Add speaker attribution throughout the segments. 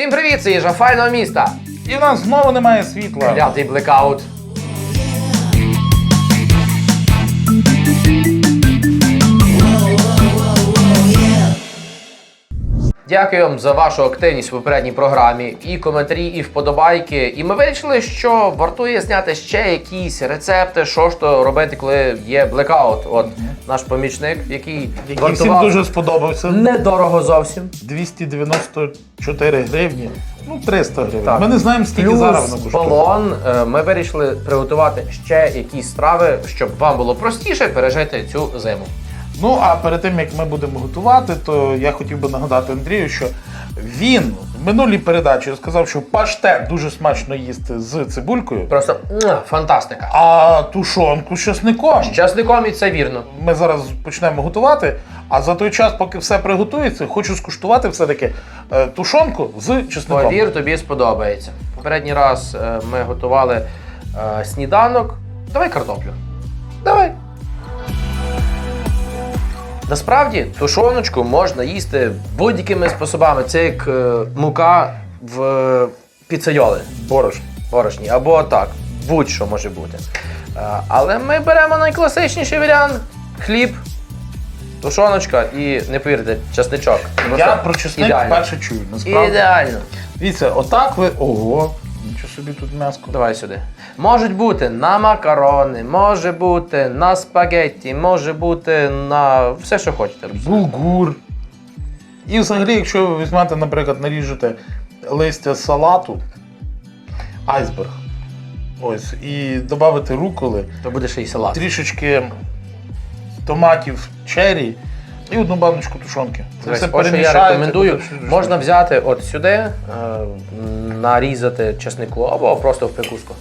Speaker 1: Всім привіт, це їжа файного міста.
Speaker 2: І в нас знову немає світла.
Speaker 1: П'ятий блекаут. Дякую вам за вашу активність в попередній програмі. І коментарі, і вподобайки. І ми вирішили, що вартує зняти ще якісь рецепти, що ж то робити, коли є блекаут. От наш помічник, який,
Speaker 2: Який всім дуже сподобався.
Speaker 1: недорого зовсім.
Speaker 2: 294 гривні. Ну, 300 гривень.
Speaker 1: Так.
Speaker 2: Ми не знаємо, скільки
Speaker 1: Плюс
Speaker 2: зараз воно коштує.
Speaker 1: балон. Е, Ми вирішили приготувати ще якісь страви, щоб вам було простіше пережити цю зиму.
Speaker 2: Ну, а перед тим, як ми будемо готувати, то я хотів би нагадати Андрію, що він в минулій передачі сказав, що паштет дуже смачно їсти з цибулькою,
Speaker 1: Просто муа, фантастика.
Speaker 2: а тушонку з часником.
Speaker 1: З часником і це вірно.
Speaker 2: Ми зараз почнемо готувати, а за той час, поки все приготується, хочу скуштувати все-таки е, тушонку з часником.
Speaker 1: Повір, тобі сподобається. Попередній раз е, ми готували е, сніданок. Давай картоплю. Насправді тушоночку можна їсти будь-якими способами. Це як е, мука в е, піцейоли.
Speaker 2: Борошно.
Speaker 1: борошні, або так, будь-що може бути. Е, Але ми беремо найкласичніший варіант: хліб, тушоночка і, не повірте, часничок.
Speaker 2: Я
Speaker 1: Просто
Speaker 2: про чесник
Speaker 1: ідеально.
Speaker 2: вперше чую. Насправді.
Speaker 1: Ідеально.
Speaker 2: Дивіться, отак ви. Ого, нічого собі тут м'яско.
Speaker 1: Давай сюди. Можуть бути на макарони, може бути на спагетті, може бути на все, що хочете.
Speaker 2: Булгур. І взагалі, якщо ви візьмете, наприклад, наріжете листя салату, айсберг. Ось, і додати руколи,
Speaker 1: То буде ще й салат.
Speaker 2: трішечки томатів черрі і одну баночку тушонки. Це все
Speaker 1: ось що я рекомендую. Можна взяти от сюди, е, нарізати чеснику або просто в прикуску.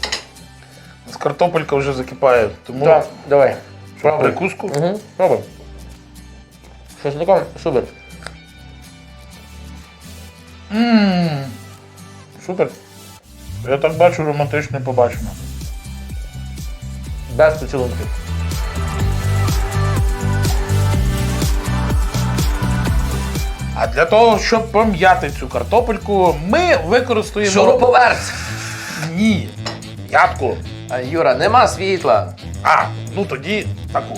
Speaker 2: Картопелька вже закипає, тому
Speaker 1: Так, давай. Пробуй.
Speaker 2: прикуску.
Speaker 1: Угу. Пробуй. З чесником супер.
Speaker 2: Ммм. Супер. Я так бачу романтичне побачення.
Speaker 1: Без поцілунків.
Speaker 2: А для того, щоб пом'яти цю картопельку, ми використаємо.
Speaker 1: Шуруповерт!
Speaker 2: Ні. Ядку.
Speaker 1: А, Юра, нема світла.
Speaker 2: А, ну тоді таку.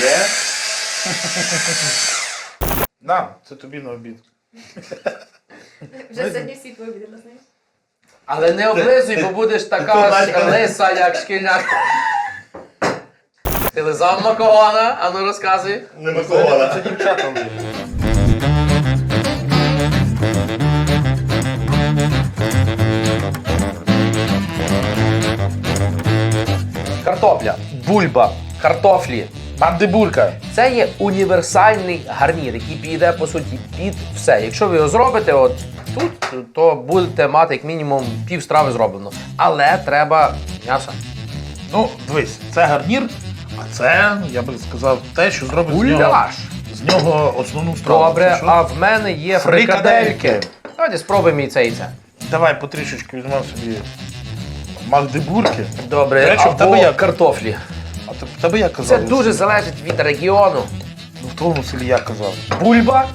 Speaker 2: Є. На, це тобі на обід.
Speaker 3: Вже сьогодні всі повідали, знаєш.
Speaker 1: Але не облизуй, бо будеш така ж лиса, як шкільняк. Ти лизав макогона, а ну розказуй.
Speaker 4: Не Микола.
Speaker 2: Це дівчата.
Speaker 1: Картопля, бульба, картофлі.
Speaker 2: Мандибулька.
Speaker 1: Це є універсальний гарнір, який піде по суті під все. Якщо ви його зробите от тут, то будете мати як мінімум пів страви зроблено. Але треба м'ясо.
Speaker 2: Ну, дивись, це гарнір, а це, я би сказав, те, що зробить з нього,
Speaker 1: Гуляш.
Speaker 2: з нього основну страву. Це
Speaker 1: Добре,
Speaker 2: що?
Speaker 1: а в мене є
Speaker 2: Фрикадельки.
Speaker 1: фрикадельки. Давайте спробуємо і це і це.
Speaker 2: Давай потрішечки візьмемо собі магдебурки.
Speaker 1: Добре,
Speaker 2: До речі, в
Speaker 1: або
Speaker 2: тебе як?
Speaker 1: картофлі.
Speaker 2: А ти- в тебе як
Speaker 1: Це дуже залежить від регіону.
Speaker 2: Ну, в твоєму селі як казав.
Speaker 1: Бульба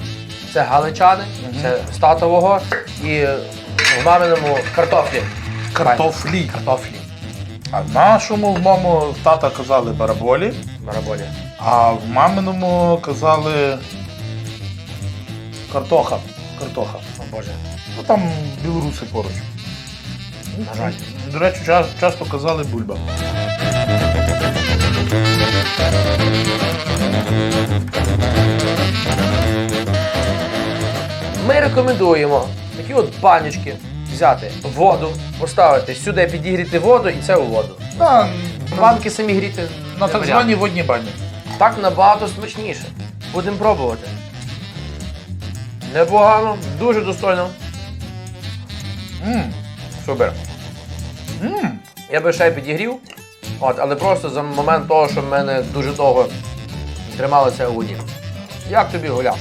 Speaker 1: це галичани, це статового і в маминому картофлі.
Speaker 2: Картофлі.
Speaker 1: Картофлі.
Speaker 2: А в нашому в моєму тата казали бараболі,
Speaker 1: Бараболі.
Speaker 2: а в маминому казали картоха. Картоха.
Speaker 1: О Боже.
Speaker 2: Ну там білоруси поруч.
Speaker 1: На жаль.
Speaker 2: До речі, ча- часто казали бульба.
Speaker 1: Рекомендуємо такі от баночки взяти воду, поставити сюди, підігріти воду і це у воду.
Speaker 2: На,
Speaker 1: Банки самі гріти.
Speaker 2: на
Speaker 1: не
Speaker 2: так
Speaker 1: варіант.
Speaker 2: званій водній бані.
Speaker 1: Так набагато смачніше. Будемо пробувати. Непогано, дуже достойно.
Speaker 2: М,
Speaker 1: Супер.
Speaker 2: м.
Speaker 1: Я би ще й підігрів, от, але просто за момент того, що в мене дуже довго трималося у воді. Як тобі гуляш?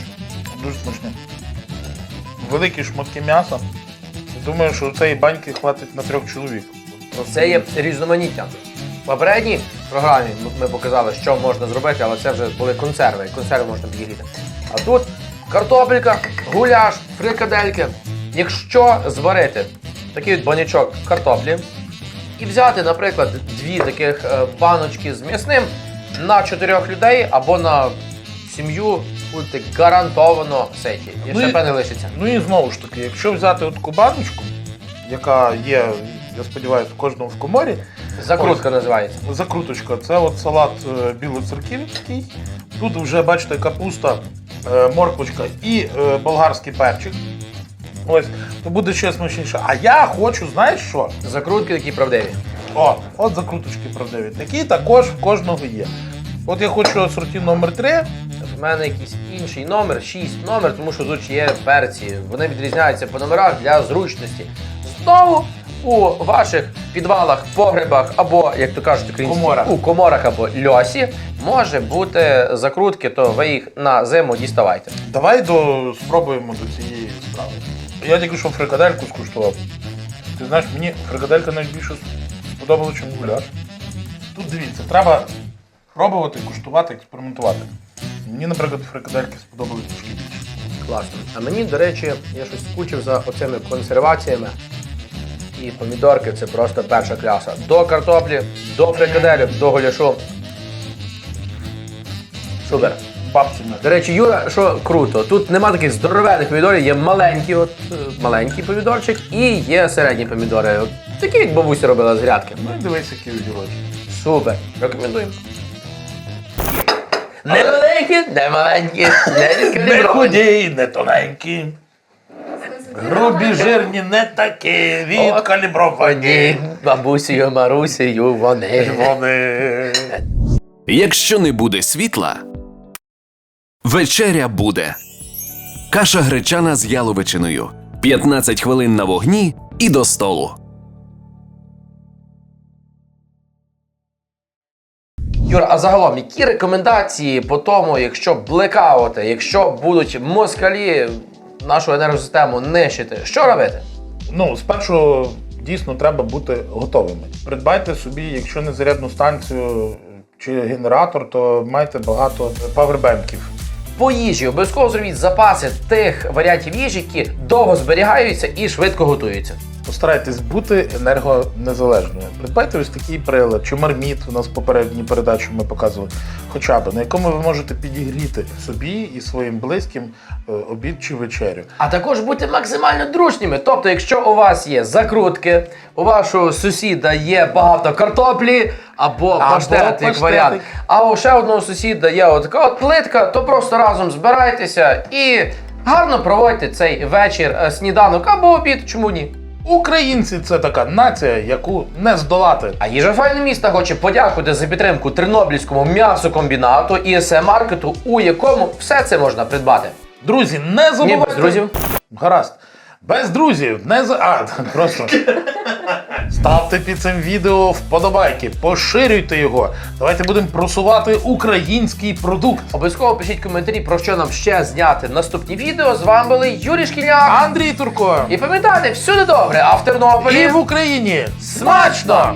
Speaker 2: Дуже смачне. Великі шматки м'яса. Думаю, що цієї баньки хватить на трьох чоловік.
Speaker 1: Це є різноманіття. В попередній програмі ми- показали, що можна зробити, але це вже були консерви. Консерви можна підігріти. А тут картопелька, гуляш, фрикадельки. Якщо зварити такий от банячок картоплі і взяти, наприклад, дві таких е, баночки з м'ясним на чотирьох людей або на сім'ю, будете гарантовано ситі. І
Speaker 2: Ну і-
Speaker 1: певне лишиться.
Speaker 2: Ну і знову ж таки, якщо взяти от таку баночку, яка є, я сподіваюся, в кожному в коморі,
Speaker 1: Закрутка називається.
Speaker 2: закруточка, це от салат е, білоцерківський. Тут вже бачите капуста, е, морквочка і е, болгарський перчик. Ось, то буде ще смачніше. А я хочу, знаєш що?
Speaker 1: Закрутки такі правдиві.
Speaker 2: О, от закруточки правдиві. Такі також в кожного є. От я хочу асорті номер 3
Speaker 1: В мене якийсь інший номер, 6 номер, тому що тут є перці. Вони відрізняються по номерах для зручності. Знову у ваших підвалах, погребах або, як то кажуть, українські,
Speaker 2: Коморах.
Speaker 1: у коморах або льосі може бути закрутки, то ви їх на зиму діставайте.
Speaker 2: Давай до, спробуємо до цієї справи. Я тільки що фрикадельку скуштував. Ти знаєш, мені фрикаделька найбільше сподобалася, ніж гуляш. Тут дивіться, треба пробувати, куштувати, експериментувати. Мені, наприклад, фрикадельки сподобались трошки більше.
Speaker 1: Класно. А мені, до речі, я щось скучив за оцими консерваціями. І помідорки це просто перша кляса. До картоплі, до фрикаделів, до гуляшу. Супер.
Speaker 2: Бабцями.
Speaker 1: До речі, Юра, що круто, тут нема таких здоровенних помідорів, є маленькі, от е, маленький помідорчик і є середні помідори. От, такі, як бабуся робила з грядки.
Speaker 2: Ну і дивись, які огірочки.
Speaker 1: Супер. Рекомендуємо. Не великі, не маленькі, не
Speaker 2: Не худі, не тоненькі. Грубі, жирні, не такі, відкалібровані.
Speaker 1: Ні, бабусею, Марусею, вони.
Speaker 2: Вони.
Speaker 4: Якщо не буде світла, вечеря буде. Каша гречана з яловичиною. 15 хвилин на вогні і до столу.
Speaker 1: Юра, а загалом, які рекомендації по тому, якщо блекаути, якщо будуть москалі нашу енергосистему нищити, що робити?
Speaker 2: Ну, спершу дійсно треба бути готовими. Придбайте собі, якщо не зарядну станцію чи генератор, то майте багато павербенків.
Speaker 1: По їжі обов'язково зробіть запаси тих варіантів їжі, які довго зберігаються і швидко готуються.
Speaker 2: Постарайтесь бути енергонезалежною. Придбайте ось такий прилад, чи марміт у нас в попередній передачі ми показували, хоча б на якому ви можете підігріти собі і своїм близьким е, обід чи вечерю.
Speaker 1: А також будьте максимально дружніми. Тобто, якщо у вас є закрутки, у вашого сусіда є багато картоплі
Speaker 2: або,
Speaker 1: паштет, як
Speaker 2: паштетик.
Speaker 1: варіант, а у ще одного сусіда є от така от плитка, то просто разом збирайтеся і гарно проводьте цей вечір, е, сніданок або обід, чому ні?
Speaker 2: Українці це така нація, яку не здолати.
Speaker 1: А їжа файне міста хоче подякувати за підтримку Тернопільському м'ясокомбінату і СМ-маркету, у якому все це можна придбати.
Speaker 2: Друзі, не
Speaker 1: Ні,
Speaker 2: забувайте.
Speaker 1: без друзів.
Speaker 2: Гаразд. Без друзів, не за. А, просто. Ставте під цим відео вподобайки, поширюйте його. Давайте будемо просувати український продукт.
Speaker 1: Обов'язково пишіть коментарі, про що нам ще зняти наступні відео. З вами були Юрій Шкільняк.
Speaker 2: Андрій Турко.
Speaker 1: І пам'ятайте, всюди добре, а в Тернополі
Speaker 2: І в Україні
Speaker 1: смачно!